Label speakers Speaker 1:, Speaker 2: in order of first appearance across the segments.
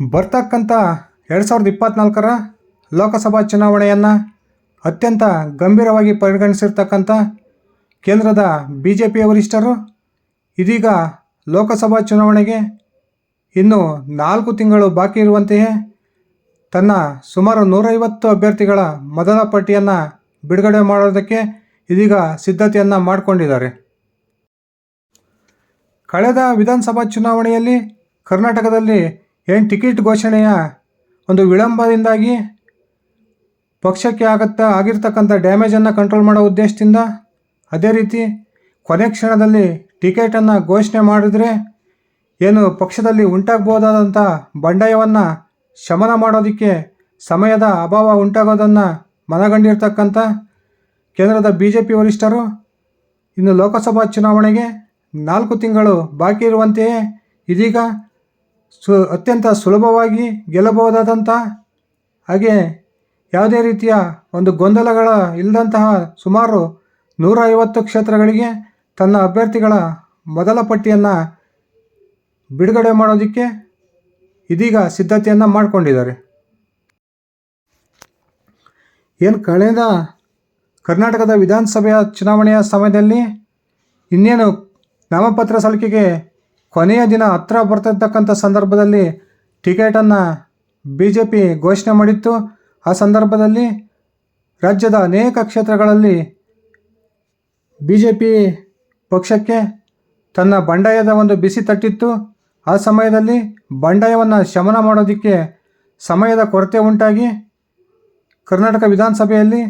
Speaker 1: ಬರ್ತಕ್ಕಂಥ ಎರಡು ಸಾವಿರದ ಇಪ್ಪತ್ತ್ನಾಲ್ಕರ ಲೋಕಸಭಾ ಚುನಾವಣೆಯನ್ನು ಅತ್ಯಂತ ಗಂಭೀರವಾಗಿ ಪರಿಗಣಿಸಿರ್ತಕ್ಕಂಥ ಕೇಂದ್ರದ ಬಿ ಜೆ ಪಿಯ ವರಿಷ್ಠರು ಇದೀಗ ಲೋಕಸಭಾ ಚುನಾವಣೆಗೆ ಇನ್ನು ನಾಲ್ಕು ತಿಂಗಳು ಬಾಕಿ ಇರುವಂತೆಯೇ ತನ್ನ ಸುಮಾರು ನೂರೈವತ್ತು ಅಭ್ಯರ್ಥಿಗಳ ಮೊದಲ ಪಟ್ಟಿಯನ್ನು ಬಿಡುಗಡೆ ಮಾಡೋದಕ್ಕೆ ಇದೀಗ ಸಿದ್ಧತೆಯನ್ನು ಮಾಡಿಕೊಂಡಿದ್ದಾರೆ. ಕಳೆದ ವಿಧಾನಸಭಾ ಚುನಾವಣೆಯಲ್ಲಿ ಕರ್ನಾಟಕದಲ್ಲಿ ಏನು ಟಿಕೆಟ್ ಘೋಷಣೆಯ? ಒಂದು ವಿಳಂಬದಿಂದಾಗಿ ಪಕ್ಷಕ್ಕೆ ಆಗತ್ತ ಆಗಿರ್ತಕ್ಕಂಥ ಡ್ಯಾಮೇಜನ್ನು ಕಂಟ್ರೋಲ್ ಮಾಡೋ ಉದ್ದೇಶದಿಂದ? ಅದೇ ರೀತಿ, ಕೊನೆ ಕ್ಷಣದಲ್ಲಿ ಟಿಕೆಟನ್ನು ಘೋಷಣೆ ಮಾಡಿದರೆ ಏನು ಪಕ್ಷದಲ್ಲಿ ಉಂಟಾಗ್ಬೋದಾದಂಥ ಬಂಡಾಯವನ್ನು ಶಮನ ಮಾಡೋದಕ್ಕೆ ಸಮಯದ ಅಭಾವ ಉಂಟಾಗೋದನ್ನು ಮನಗಂಡಿರ್ತಕ್ಕಂಥ ಕೇಂದ್ರದ ಬಿ ಜೆ ಪಿ ವರಿಷ್ಠರು ಇನ್ನು ಲೋಕಸಭಾ ಚುನಾವಣೆಗೆ ನಾಲ್ಕು ತಿಂಗಳು ಬಾಕಿ ಇರುವಂತೆಯೇ ಇದೀಗ ಸು, ಅತ್ಯಂತ ಸುಲಭವಾಗಿ ಗೆಲ್ಲಬಹುದಾದಂತಹ ಹಾಗೆ ಯಾವುದೇ ರೀತಿಯ ಒಂದು ಗೊಂದಲಗಳ ಇಲ್ಲದಂತಹ ಸುಮಾರು ನೂರ ಐವತ್ತು ಕ್ಷೇತ್ರಗಳಿಗೆ ತನ್ನ ಅಭ್ಯರ್ಥಿಗಳ ಮೊದಲ ಪಟ್ಟಿಯನ್ನು ಬಿಡುಗಡೆ ಮಾಡೋದಕ್ಕೆ ಇದೀಗ ಸಿದ್ಧತೆಯನ್ನು ಮಾಡಿಕೊಂಡಿದ್ದಾರೆ. ಏನು ಕಳೆದ ಕರ್ನಾಟಕದ ವಿಧಾನಸಭೆಯ ಚುನಾವಣೆಯ ಸಮಯದಲ್ಲಿ ಇನ್ನೇನು ನಾಮಪತ್ರ ಸಲ್ಲಿಕೆಗೆ ಕೊನೆಯ ದಿನ ಹತ್ರ ಬರ್ತಿರ್ತಕ್ಕಂಥ ಸಂದರ್ಭದಲ್ಲಿ ಟಿಕೆಟನ್ನು ಬಿ ಜೆ ಪಿ ಘೋಷಣೆ ಮಾಡಿತ್ತು. ಆ ಸಂದರ್ಭದಲ್ಲಿ ರಾಜ್ಯದ ಅನೇಕ ಕ್ಷೇತ್ರಗಳಲ್ಲಿ ಬಿ ಜೆ ಪಿ ಪಕ್ಷಕ್ಕೆ ತನ್ನ ಬಂಡಾಯದ ಒಂದು ಬಿಸಿ ತಟ್ಟಿತ್ತು. ಆ ಸಮಯದಲ್ಲಿ ಬಂಡಾಯವನ್ನು ಶಮನ ಮಾಡೋದಕ್ಕೆ ಸಮಯದ ಕೊರತೆ ಉಂಟಾಗಿ ಕರ್ನಾಟಕ ವಿಧಾನಸಭೆಯಲ್ಲಿ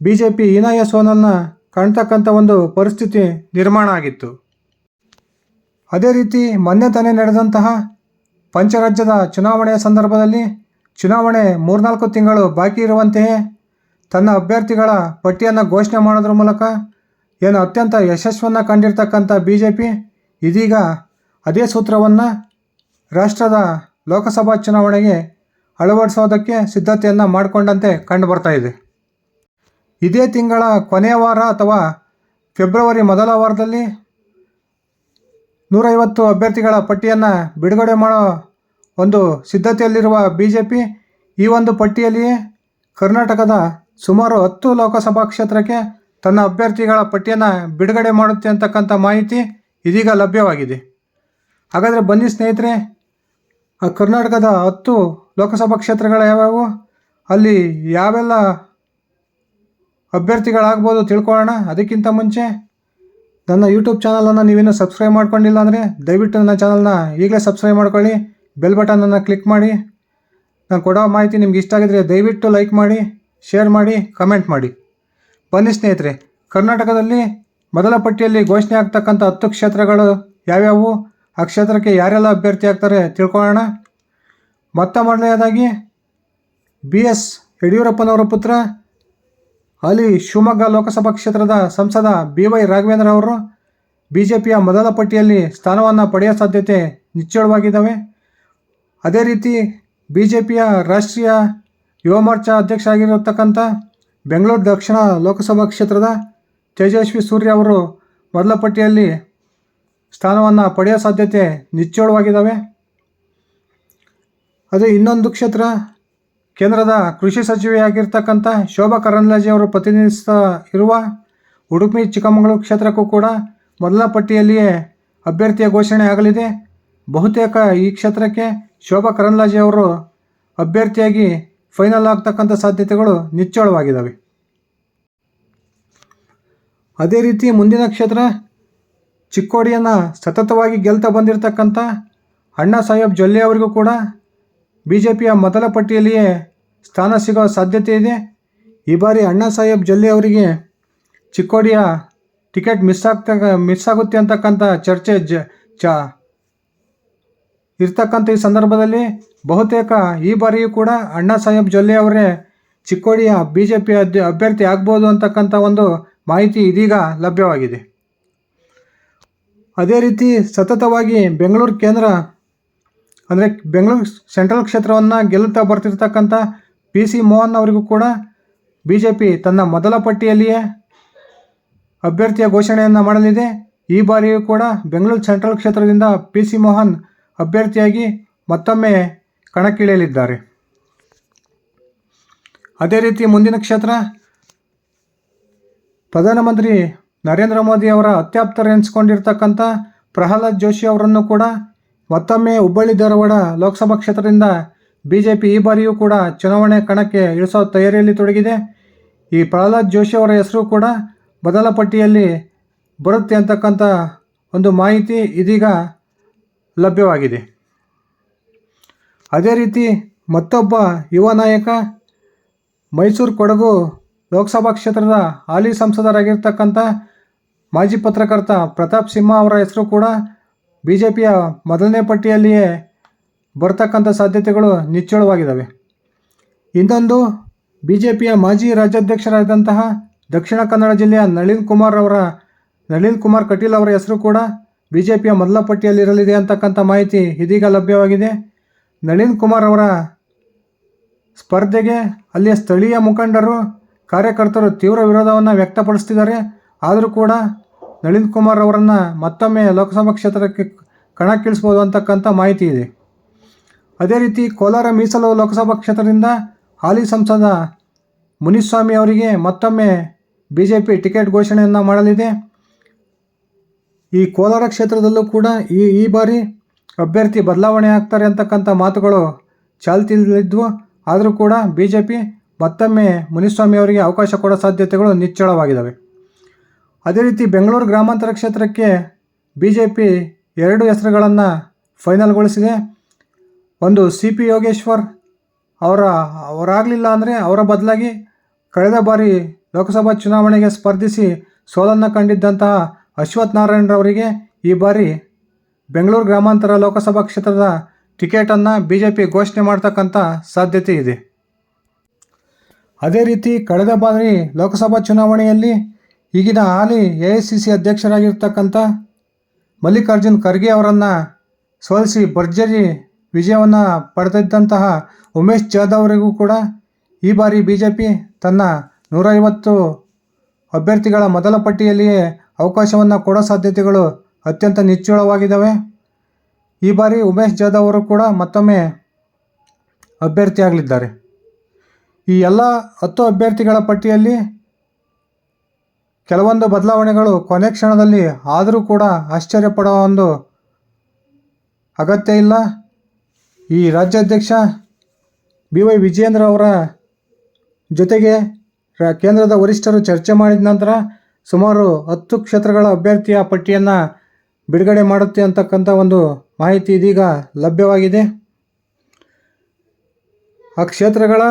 Speaker 1: ಬಿ ಜೆ ಪಿ ಹೀನಾಯ ಸೋಲನ್ನು ಕಾಣ್ತಕ್ಕಂಥ ಒಂದು ಪರಿಸ್ಥಿತಿ ನಿರ್ಮಾಣ ಆಗಿತ್ತು. ಅದೇ ರೀತಿ ಮೊನ್ನೆ ತಾನೇ ನಡೆದಂತಹ ಪಂಚರಾಜ್ಯದ ಚುನಾವಣೆಯ ಸಂದರ್ಭದಲ್ಲಿ ಚುನಾವಣೆ ಮೂರ್ನಾಲ್ಕು ತಿಂಗಳು ಬಾಕಿ ಇರುವಂತೆಯೇ ತನ್ನ ಅಭ್ಯರ್ಥಿಗಳ ಪಟ್ಟಿಯನ್ನು ಘೋಷಣೆ ಮಾಡೋದ್ರ ಮೂಲಕ ಏನು ಅತ್ಯಂತ ಯಶಸ್ವನ್ನು ಕಂಡಿರ್ತಕ್ಕಂಥ ಬಿ ಜೆ ಪಿ ಇದೀಗ ಅದೇ ಸೂತ್ರವನ್ನು ರಾಷ್ಟ್ರದ ಲೋಕಸಭಾ ಚುನಾವಣೆಗೆ ಅಳವಡಿಸೋದಕ್ಕೆ ಸಿದ್ಧತೆಯನ್ನು ಮಾಡಿಕೊಂಡಂತೆ ಕಂಡುಬರ್ತಾ ಇದೆ. ಇದೇ ತಿಂಗಳ ಕೊನೆಯ ವಾರ ಅಥವಾ ಫೆಬ್ರವರಿ ಮೊದಲ ವಾರದಲ್ಲಿ ನೂರೈವತ್ತು ಅಭ್ಯರ್ಥಿಗಳ ಪಟ್ಟಿಯನ್ನು ಬಿಡುಗಡೆ ಮಾಡೋ ಒಂದು ಸಿದ್ಧತೆಯಲ್ಲಿರುವ ಬಿ ಜೆ ಪಿ ಈ ಒಂದು ಪಟ್ಟಿಯಲ್ಲಿಯೇ ಕರ್ನಾಟಕದ ಸುಮಾರು ಹತ್ತು ಲೋಕಸಭಾ ಕ್ಷೇತ್ರಕ್ಕೆ ತನ್ನ ಅಭ್ಯರ್ಥಿಗಳ ಪಟ್ಟಿಯನ್ನು ಬಿಡುಗಡೆ ಮಾಡುತ್ತೆ ಅಂತಕ್ಕಂಥ ಮಾಹಿತಿ ಇದೀಗ ಲಭ್ಯವಾಗಿದೆ. ಹಾಗಾದರೆ ಬನ್ನಿ ಸ್ನೇಹಿತರೆ ಕರ್ನಾಟಕದ ಹತ್ತು ಲೋಕಸಭಾ ಕ್ಷೇತ್ರಗಳು ಯಾವ್ಯಾವು? ಅಲ್ಲಿ ಯಾವೆಲ್ಲ ಅಭ್ಯರ್ಥಿಗಳಾಗ್ಬೋದು ತಿಳ್ಕೊಳ್ಳೋಣ. ಅದಕ್ಕಿಂತ ಮುಂಚೆ ನನ್ನ ಯೂಟ್ಯೂಬ್ ಚಾನಲನ್ನು ನೀವೇನು ಸಬ್ಸ್ಕ್ರೈಬ್ ಮಾಡ್ಕೊಂಡಿಲ್ಲ ಅಂದರೆ ದಯವಿಟ್ಟು ನನ್ನ ಚಾನಲ್ನ ಈಗಲೇ ಸಬ್ಸ್ಕ್ರೈಬ್ ಮಾಡ್ಕೊಳ್ಳಿ ಬೆಲ್ ಬಟನನ್ನು ಕ್ಲಿಕ್ ಮಾಡಿ. ನಾನು ಕೊಡೋ ಮಾಹಿತಿ ನಿಮ್ಗೆ ಇಷ್ಟ ಆಗಿದ್ರೆ ದಯವಿಟ್ಟು ಲೈಕ್ ಮಾಡಿ ಶೇರ್ ಮಾಡಿ ಕಮೆಂಟ್ ಮಾಡಿ. ಬನ್ನಿ ಸ್ನೇಹಿತರೆ, ಕರ್ನಾಟಕದಲ್ಲಿ ಮೊದಲ ಪಟ್ಟಿಯಲ್ಲಿ ಘೋಷಣೆ ಆಗ್ತಕ್ಕಂಥ ಹತ್ತು ಕ್ಷೇತ್ರಗಳು ಯಾವ್ಯಾವು? ಆ ಕ್ಷೇತ್ರಕ್ಕೆ ಯಾರೆಲ್ಲ ಅಭ್ಯರ್ಥಿ ಆಗ್ತಾರೆ ತಿಳ್ಕೊಳ್ಳೋಣ. ಮೊತ್ತ ಮೊದಲನೆಯದಾಗಿ ಬಿ ಎಸ್ ಯಡಿಯೂರಪ್ಪನವರ ಪುತ್ರ ಅಲ್ಲಿ ಶಿವಮೊಗ್ಗ ಲೋಕಸಭಾ ಕ್ಷೇತ್ರದ ಸಂಸದ ಬಿ ವೈ ರಾಘವೇಂದ್ರ ಅವರು ಬಿ ಜೆ ಪಿಯ ಮೊದಲ ಪಟ್ಟಿಯಲ್ಲಿ ಸ್ಥಾನವನ್ನು ಪಡೆಯೋ ಸಾಧ್ಯತೆ ನಿಚ್ಚಳವಾಗಿದ್ದಾವೆ. ಅದೇ ರೀತಿ ಬಿ ಜೆ ಪಿಯ ರಾಷ್ಟ್ರೀಯ ಯುವ ಮೋರ್ಚಾ ಅಧ್ಯಕ್ಷ ಆಗಿರತಕ್ಕಂಥ ಬೆಂಗಳೂರು ದಕ್ಷಿಣ ಲೋಕಸಭಾ ಕ್ಷೇತ್ರದ ತೇಜಸ್ವಿ ಸೂರ್ಯ ಅವರು ಮೊದಲ ಪಟ್ಟಿಯಲ್ಲಿ ಸ್ಥಾನವನ್ನು ಪಡೆಯೋ ಸಾಧ್ಯತೆ ನಿಚ್ಚಳವಾಗಿದ್ದಾವೆ. ಅದೇ ಇನ್ನೊಂದು ಕ್ಷೇತ್ರ ಕೇಂದ್ರದ ಕೃಷಿ ಸಚಿವೆಯಾಗಿರ್ತಕ್ಕಂಥ ಶೋಭಾ ಕರಂದ್ಲಾಜೆ ಅವರು ಪ್ರತಿನಿಧಿಸ್ತಾ ಇರುವ ಉಡುಪಿ, ಚಿಕ್ಕಮಗಳೂರು ಕ್ಷೇತ್ರಕ್ಕೂ ಕೂಡ ಮೊದಲ ಪಟ್ಟಿಯಲ್ಲಿಯೇ ಅಭ್ಯರ್ಥಿಯ ಘೋಷಣೆ ಆಗಲಿದೆ. ಬಹುತೇಕ ಈ ಕ್ಷೇತ್ರಕ್ಕೆ ಶೋಭಾ ಕರಂದ್ಲಾಜೆ ಅವರು ಅಭ್ಯರ್ಥಿಯಾಗಿ ಫೈನಲ್ ಆಗ್ತಕ್ಕಂಥ ಸಾಧ್ಯತೆಗಳು ನಿಚ್ಚಳವಾಗಿದ್ದಾವೆ. ಅದೇ ರೀತಿ ಮುಂದಿನ ಕ್ಷೇತ್ರ ಚಿಕ್ಕೋಡಿಯನ್ನು ಸತತವಾಗಿ ಗೆಲ್ತಾ ಬಂದಿರತಕ್ಕಂಥ ಅಣ್ಣಾ ಸಾಹೇಬ್ ಜೊಲ್ಲೆ ಅವರಿಗೂ ಕೂಡ ಬಿ ಜೆ ಪಿಯ ಮೊದಲ ಪಟ್ಟಿಯಲ್ಲಿಯೇ ಸ್ಥಾನ ಸಿಗೋ ಸಾಧ್ಯತೆ ಇದೆ. ಈ ಬಾರಿ ಅಣ್ಣಾ ಸಾಹೇಬ್ ಜೊಲ್ಲೆ ಅವರಿಗೆ ಚಿಕ್ಕೋಡಿಯ ಟಿಕೆಟ್ ಮಿಸ್ ಆಗ್ತ, ಮಿಸ್ ಆಗುತ್ತೆ ಅಂತಕ್ಕಂಥ ಚರ್ಚೆ ಜ, ಚ, ಇರ್ತಕ್ಕಂಥ ಈ ಸಂದರ್ಭದಲ್ಲಿ ಬಹುತೇಕ ಈ ಬಾರಿಯೂ ಕೂಡ ಅಣ್ಣಾ ಸಾಹೇಬ್ ಜೊಲ್ಲೆ ಅವರೇ ಚಿಕ್ಕೋಡಿಯ ಬಿ ಜೆ ಪಿ ಅಧ್ಯ ಅಭ್ಯರ್ಥಿ ಆಗ್ಬೋದು ಅಂತಕ್ಕಂಥ ಒಂದು ಮಾಹಿತಿ ಇದೀಗ ಲಭ್ಯವಾಗಿದೆ. ಅದೇ ರೀತಿ ಸತತವಾಗಿ ಬೆಂಗಳೂರು ಕೇಂದ್ರ ಅಂದರೆ ಬೆಂಗಳೂರು ಸೆಂಟ್ರಲ್ ಕ್ಷೇತ್ರವನ್ನು ಗೆಲ್ಲುತ್ತಾ ಬರ್ತಿರ್ತಕ್ಕಂಥ ಪಿ ಸಿ ಮೋಹನ್ ಅವರಿಗೂ ಕೂಡ ಬಿ ಜೆ ಪಿ ತನ್ನ ಮೊದಲ ಪಟ್ಟಿಯಲ್ಲಿಯೇ ಅಭ್ಯರ್ಥಿಯ ಘೋಷಣೆಯನ್ನು ಮಾಡಲಿದೆ. ಈ ಬಾರಿಯೂ ಕೂಡ ಬೆಂಗಳೂರು ಸೆಂಟ್ರಲ್ ಕ್ಷೇತ್ರದಿಂದ ಪಿ ಸಿ ಮೋಹನ್ ಅಭ್ಯರ್ಥಿಯಾಗಿ ಮತ್ತೊಮ್ಮೆ ಕಣಕ್ಕಿಳಿಯಲಿದ್ದಾರೆ. ಅದೇ ರೀತಿ ಮುಂದಿನ ಕ್ಷೇತ್ರ ಪ್ರಧಾನಮಂತ್ರಿ ನರೇಂದ್ರ ಮೋದಿ ಅವರ ಅತ್ಯಾಪ್ತರೆನಿಸಿಕೊಂಡಿರ್ತಕ್ಕಂಥ ಪ್ರಹ್ಲಾದ್ ಜೋಶಿ ಅವರನ್ನು ಕೂಡ ಮತ್ತೊಮ್ಮೆ ಹುಬ್ಬಳ್ಳಿ ಧಾರವಾಡ ಲೋಕಸಭಾ ಕ್ಷೇತ್ರದಿಂದ ಬಿ ಜೆ ಪಿ ಈ ಬಾರಿಯೂ ಕೂಡ ಚುನಾವಣೆ ಕಣಕ್ಕೆ ಇಳಿಸೋ ತಯಾರಿಯಲ್ಲಿ ತೊಡಗಿದೆ. ಈ ಪ್ರಹ್ಲಾದ್ ಜೋಶಿ ಅವರ ಹೆಸರು ಕೂಡ ಬದಲ ಪಟ್ಟಿಯಲ್ಲಿ ಬರುತ್ತೆ ಅಂತಕ್ಕಂಥ ಒಂದು ಮಾಹಿತಿ ಇದೀಗ ಲಭ್ಯವಾಗಿದೆ. ಅದೇ ರೀತಿ ಮತ್ತೊಬ್ಬ ಯುವ ನಾಯಕ ಮೈಸೂರು ಕೊಡಗು ಲೋಕಸಭಾ ಕ್ಷೇತ್ರದ ಹಾಲಿ ಸಂಸದರಾಗಿರ್ತಕ್ಕಂಥ ಮಾಜಿ ಪತ್ರಕರ್ತ ಪ್ರತಾಪ್ ಸಿಂಹ ಅವರ ಹೆಸರು ಕೂಡ ಬಿ ಜೆ ಪಿಯ ಮೊದಲನೇ ಪಟ್ಟಿಯಲ್ಲಿಯೇ ಬರ್ತಕ್ಕಂಥ ಸಾಧ್ಯತೆಗಳು ನಿಚ್ಚಳವಾಗಿದ್ದಾವೆ. ಇನ್ನೊಂದು ಬಿ ಜೆ ಪಿಯ ಮಾಜಿ ರಾಜ್ಯಾಧ್ಯಕ್ಷರಾದಂತಹ ದಕ್ಷಿಣ ಕನ್ನಡ ಜಿಲ್ಲೆಯ ನಳಿನ್ ಕುಮಾರ್ ಅವರ ನಳಿನ್ ಕುಮಾರ್ ಕಟೀಲ್ ಅವರ ಹೆಸರು ಕೂಡ ಬಿ ಜೆ ಪಿಯ ಮೊದಲ ಪಟ್ಟಿಯಲ್ಲಿರಲಿದೆ ಅಂತಕ್ಕಂಥ ಮಾಹಿತಿ ಇದೀಗ ಲಭ್ಯವಾಗಿದೆ. ನಳಿನ್ ಕುಮಾರ್ ಅವರ ಸ್ಪರ್ಧೆಗೆ ಅಲ್ಲಿಯ ಸ್ಥಳೀಯ ಮುಖಂಡರು, ಕಾರ್ಯಕರ್ತರು ತೀವ್ರ ವಿರೋಧವನ್ನು ವ್ಯಕ್ತಪಡಿಸ್ತಿದ್ದಾರೆ. ಆದರೂ ಕೂಡ ನಳಿನ್ ಕುಮಾರ್ ಅವರನ್ನು ಮತ್ತೊಮ್ಮೆ ಲೋಕಸಭಾ ಕ್ಷೇತ್ರಕ್ಕೆ ಕಣಕ್ಕಿಳಿಸ್ಬೋದು ಅಂತಕ್ಕಂಥ ಮಾಹಿತಿ ಇದೆ. ಅದೇ ರೀತಿ ಕೋಲಾರ ಮೀಸಲು ಲೋಕಸಭಾ ಕ್ಷೇತ್ರದಿಂದ ಹಾಲಿ ಸಂಸದ ಮುನಿಸ್ವಾಮಿ ಅವರಿಗೆ ಮತ್ತೊಮ್ಮೆ ಬಿ ಜೆ ಪಿ ಟಿಕೆಟ್ ಘೋಷಣೆಯನ್ನು ಮಾಡಲಿದೆ. ಈ ಕೋಲಾರ ಕ್ಷೇತ್ರದಲ್ಲೂ ಕೂಡ ಈ ಈ ಬಾರಿ ಅಭ್ಯರ್ಥಿ ಬದಲಾವಣೆ ಆಗ್ತಾರೆ ಅಂತಕ್ಕಂಥ ಮಾತುಗಳು ಚಾಲ್ತಿಯಲ್ಲಿದ್ವು. ಆದರೂ ಕೂಡ ಬಿ ಜೆ ಪಿ ಮತ್ತೊಮ್ಮೆ ಮುನಿಸ್ವಾಮಿ ಅವರಿಗೆ ಅವಕಾಶ ಕೊಡೋ ಸಾಧ್ಯತೆಗಳು ನಿಚ್ಚಳವಾಗಿದ್ದಾವೆ. ಅದೇ ರೀತಿ ಬೆಂಗಳೂರು ಗ್ರಾಮಾಂತರ ಕ್ಷೇತ್ರಕ್ಕೆ ಬಿ ಜೆ ಪಿ ಎರಡು ಹೆಸರುಗಳನ್ನು ಫೈನಲ್ಗೊಳಿಸಿದೆ. ಒಂದು ಸಿ ಪಿ ಯೋಗೇಶ್ವರ್ ಅವರ, ಅವರಾಗಲಿಲ್ಲ ಅಂದರೆ ಅವರ ಬದಲಾಗಿ ಕಳೆದ ಬಾರಿ ಲೋಕಸಭಾ ಚುನಾವಣೆಗೆ ಸ್ಪರ್ಧಿಸಿ ಸೋಲನ್ನು ಕಂಡಿದ್ದಂತಹ ಅಶ್ವಥ್ ನಾರಾಯಣರವರಿಗೆ ಈ ಬಾರಿ ಬೆಂಗಳೂರು ಗ್ರಾಮಾಂತರ ಲೋಕಸಭಾ ಕ್ಷೇತ್ರದ ಟಿಕೆಟನ್ನು ಬಿ ಜೆ ಪಿ ಘೋಷಣೆ ಮಾಡ್ತಕ್ಕಂಥ ಸಾಧ್ಯತೆ ಇದೆ. ಅದೇ ರೀತಿ ಕಳೆದ ಬಾರಿ ಲೋಕಸಭಾ ಚುನಾವಣೆಯಲ್ಲಿ ಈಗಿನ ಹಾಲಿ ಎ ಐ ಸಿ ಸಿ ಅಧ್ಯಕ್ಷರಾಗಿರ್ತಕ್ಕಂಥ ಮಲ್ಲಿಕಾರ್ಜುನ್ ಖರ್ಗೆ ಅವರನ್ನು ಸೋಲಿಸಿ ಭರ್ಜರಿ ವಿಜಯವನ್ನು ಪಡೆದಿದ್ದಂತಹ ಉಮೇಶ್ ಜಾಧವ್ ಅವರಿಗೂ ಕೂಡ ಈ ಬಾರಿ ಬಿ ಜೆ ಪಿ ತನ್ನ ನೂರೈವತ್ತು ಅಭ್ಯರ್ಥಿಗಳ ಮೊದಲ ಪಟ್ಟಿಯಲ್ಲಿಯೇ ಅವಕಾಶವನ್ನು ಕೊಡೋ ಸಾಧ್ಯತೆಗಳು ಅತ್ಯಂತ ನಿಚ್ಚಳವಾಗಿದ್ದಾವೆ. ಈ ಬಾರಿ ಉಮೇಶ್ ಜಾಧವ್ ಅವರು ಕೂಡ ಮತ್ತೊಮ್ಮೆ ಅಭ್ಯರ್ಥಿಯಾಗಲಿದ್ದಾರೆ. ಈ ಎಲ್ಲ ಹತ್ತು ಅಭ್ಯರ್ಥಿಗಳ ಪಟ್ಟಿಯಲ್ಲಿ ಕೆಲವೊಂದು ಬದಲಾವಣೆಗಳು ಕೊನೆ ಕ್ಷಣದಲ್ಲಿ ಆದರೂ ಕೂಡ ಆಶ್ಚರ್ಯಪಡೋ ಒಂದು ಅಗತ್ಯ ಇಲ್ಲ. ಈ ರಾಜ್ಯಾಧ್ಯಕ್ಷ ಬಿ ವೈ ವಿಜಯೇಂದ್ರ ಅವರ ಜೊತೆಗೆ ಕೇಂದ್ರದ ವರಿಷ್ಠರು ಚರ್ಚೆ ಮಾಡಿದ ನಂತರ ಸುಮಾರು ಹತ್ತು ಕ್ಷೇತ್ರಗಳ ಅಭ್ಯರ್ಥಿಯ ಪಟ್ಟಿಯನ್ನು ಬಿಡುಗಡೆ ಮಾಡುತ್ತೆ ಅಂತಕ್ಕಂಥ ಒಂದು ಮಾಹಿತಿ ಇದೀಗ ಲಭ್ಯವಾಗಿದೆ. ಆ ಕ್ಷೇತ್ರಗಳ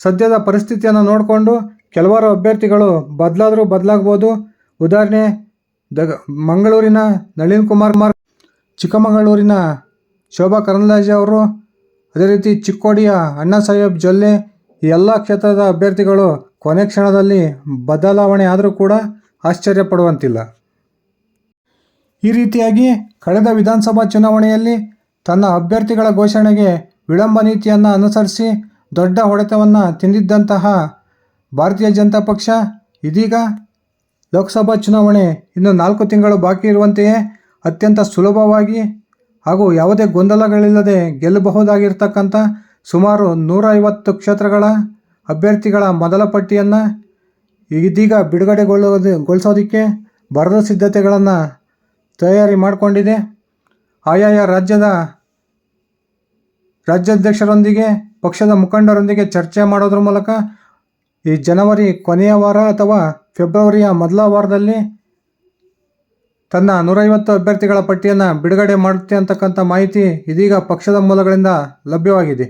Speaker 1: ಸದ್ಯದ ಪರಿಸ್ಥಿತಿಯನ್ನು ನೋಡಿಕೊಂಡು ಕೆಲವಾರು ಅಭ್ಯರ್ಥಿಗಳು ಬದಲಾದರೂ ಬದಲಾಗ್ಬೋದು. ಉದಾಹರಣೆ ದ ಮಂಗಳೂರಿನ ನಳಿನ್ ಕುಮಾರ್ ಕುಮಾರ್, ಚಿಕ್ಕಮಗಳೂರಿನ ಶೋಭಾ ಕರಂದ್ಲಾಜೆ ಅವರು, ಅದೇ ರೀತಿ ಚಿಕ್ಕೋಡಿಯ ಅಣ್ಣಾ ಸಾಹೇಬ್ ಜೊಲ್ಲೆ, ಈ ಎಲ್ಲ ಕ್ಷೇತ್ರದ ಅಭ್ಯರ್ಥಿಗಳು ಕೊನೆ ಕ್ಷಣದಲ್ಲಿ ಬದಲಾವಣೆ ಆದರೂ ಕೂಡ ಆಶ್ಚರ್ಯ ಪಡುವಂತಿಲ್ಲ. ಈ ರೀತಿಯಾಗಿ ಕಳೆದ ವಿಧಾನಸಭಾ ಚುನಾವಣೆಯಲ್ಲಿ ತನ್ನ ಅಭ್ಯರ್ಥಿಗಳ ಘೋಷಣೆಗೆ ವಿಳಂಬ ನೀತಿಯನ್ನು ಅನುಸರಿಸಿ ದೊಡ್ಡ ಹೊಡೆತವನ್ನು ತಿಂದಿದ್ದಂತಹ ಭಾರತೀಯ ಜನತಾ ಪಕ್ಷ ಇದೀಗ ಲೋಕಸಭಾ ಚುನಾವಣೆ ಇನ್ನು ನಾಲ್ಕು ತಿಂಗಳು ಬಾಕಿ ಇರುವಂತೆಯೇ ಅತ್ಯಂತ ಸುಲಭವಾಗಿ ಹಾಗೂ ಯಾವುದೇ ಗೊಂದಲಗಳಿಲ್ಲದೆ ಗೆಲ್ಲಬಹುದಾಗಿರ್ತಕ್ಕಂಥ ಸುಮಾರು ನೂರ ಐವತ್ತು ಕ್ಷೇತ್ರಗಳ ಅಭ್ಯರ್ಥಿಗಳ ಮೊದಲ ಪಟ್ಟಿಯನ್ನು ಇದೀಗ ಬಿಡುಗಡೆಗೊಳ್ಳೋದು ಗೊಳಿಸೋದಕ್ಕೆ ಬರದ ಸಿದ್ಧತೆಗಳನ್ನು ತಯಾರಿ ಮಾಡಿಕೊಂಡಿದೆ. ಆಯಾಯ ರಾಜ್ಯದ ರಾಜ್ಯಾಧ್ಯಕ್ಷರೊಂದಿಗೆ, ಪಕ್ಷದ ಮುಖಂಡರೊಂದಿಗೆ ಚರ್ಚೆ ಮಾಡೋದ್ರ ಮೂಲಕ ಈ ಜನವರಿ ಕೊನೆಯ ವಾರ ಅಥವಾ ಫೆಬ್ರವರಿಯ ಮೊದಲ ವಾರದಲ್ಲಿ ತನ್ನ ನೂರೈವತ್ತು ಅಭ್ಯರ್ಥಿಗಳ ಪಟ್ಟಿಯನ್ನು ಬಿಡುಗಡೆ ಮಾಡುತ್ತೆ ಅಂತಕ್ಕಂಥ ಮಾಹಿತಿ ಇದೀಗ ಪಕ್ಷದ ಮೂಲಗಳಿಂದ ಲಭ್ಯವಾಗಿದೆ.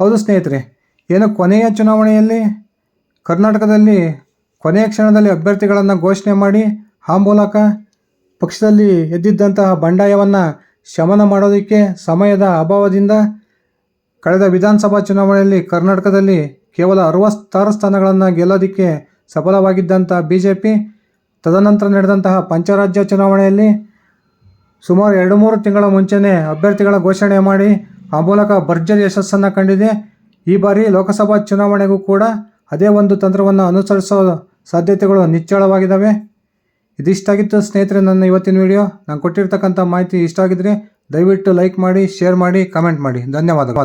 Speaker 1: ಹೌದು ಸ್ನೇಹಿತರೆ, ಏನು ಕೊನೆಯ ಚುನಾವಣೆಯಲ್ಲಿ ಕರ್ನಾಟಕದಲ್ಲಿ ಕೊನೆಯ ಕ್ಷಣದಲ್ಲಿ ಅಭ್ಯರ್ಥಿಗಳನ್ನು ಘೋಷಣೆ ಮಾಡಿ ಆ ಮೂಲಕ ಪಕ್ಷದಲ್ಲಿ ಎದ್ದಿದ್ದಂತಹ ಬಂಡಾಯವನ್ನು ಶಮನ ಮಾಡೋದಕ್ಕೆ ಸಮಯದ ಅಭಾವದಿಂದ ಕಳೆದ ವಿಧಾನಸಭಾ ಚುನಾವಣೆಯಲ್ಲಿ ಕರ್ನಾಟಕದಲ್ಲಿ ಕೇವಲ ಅರವತ್ತಾರು ಸ್ಥಾನಗಳನ್ನು ಗೆಲ್ಲೋದಕ್ಕೆ ಸಫಲವಾಗಿದ್ದಂಥ ಬಿ ಜೆ ಪಿ ತದನಂತರ ನಡೆದಂತಹ ಪಂಚರಾಜ್ಯ ಚುನಾವಣೆಯಲ್ಲಿ ಸುಮಾರು ಎರಡು ಮೂರು ತಿಂಗಳ ಮುಂಚೆನೇ ಅಭ್ಯರ್ಥಿಗಳ ಘೋಷಣೆ ಮಾಡಿ ಆ ಮೂಲಕ ಭರ್ಜರಿ ಯಶಸ್ಸನ್ನು ಕಂಡಿದೆ. ಈ ಬಾರಿ ಲೋಕಸಭಾ ಚುನಾವಣೆಗೂ ಕೂಡ ಅದೇ ಒಂದು ತಂತ್ರವನ್ನು ಅನುಸರಿಸೋ ಸಾಧ್ಯತೆಗಳು ನಿಚ್ಚಳವಾಗಿದ್ದಾವೆ ಇದಿಷ್ಟಾಗಿತ್ತು ಸ್ನೇಹಿತರೆ ನನ್ನ ಇವತ್ತಿನ ವಿಡಿಯೋ. ನಾನು ಕೊಟ್ಟಿರ್ತಕ್ಕಂಥ ಮಾಹಿತಿ ಇಷ್ಟ ಆಗಿದ್ರೆ ದಯವಿಟ್ಟು ಲೈಕ್ ಮಾಡಿ, ಶೇರ್ ಮಾಡಿ, ಕಮೆಂಟ್ ಮಾಡಿ. ಧನ್ಯವಾದಗಳು.